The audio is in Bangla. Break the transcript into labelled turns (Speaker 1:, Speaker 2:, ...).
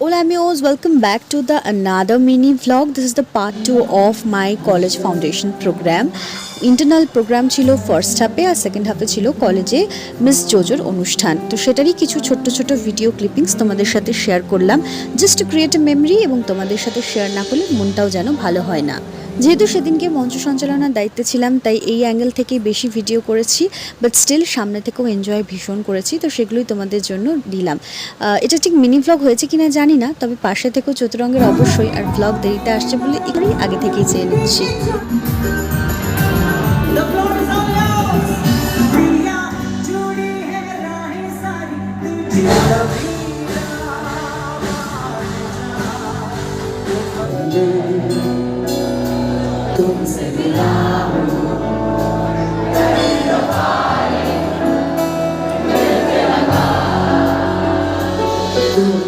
Speaker 1: Hola amigos, welcome back to the another mini vlog. This is the part 2 of my college foundation program. Internal program ছিল ফার্স্ট হাফে আর সেকেন্ড হাফে ছিল কলেজে মিস জোজোর অনুষ্ঠান তো সেটারই কিছু ছোট্ট ছোট ভিডিও ক্লিপিংস তোমাদের সাথে শেয়ার করলাম জাস্ট ক্রিয়েট এ মেমরি এবং তোমাদের সাথে শেয়ার না করলে মনটাও যেন ভালো হয় না যেহেতু সেদিনকে মঞ্চ সঞ্চালনার দায়িত্বে ছিলাম তাই এই অ্যাঙ্গেল থেকেই বেশি ভিডিও করেছি বাট স্টিল সামনে থেকেও এনজয় ভীষণ করেছি তো সেগুলোই তোমাদের জন্য দিলাম এটা ঠিক মিনি ভ্লগ হয়েছে কিনা জানি না তবে পাশে থেকেও চতুরঙ্গের অবশ্যই আর ভ্লগ দেরিতে আসছে বলে এগুলোই আগে থেকেই চেয়ে নিচ্ছি
Speaker 2: The floor Don't Thank you.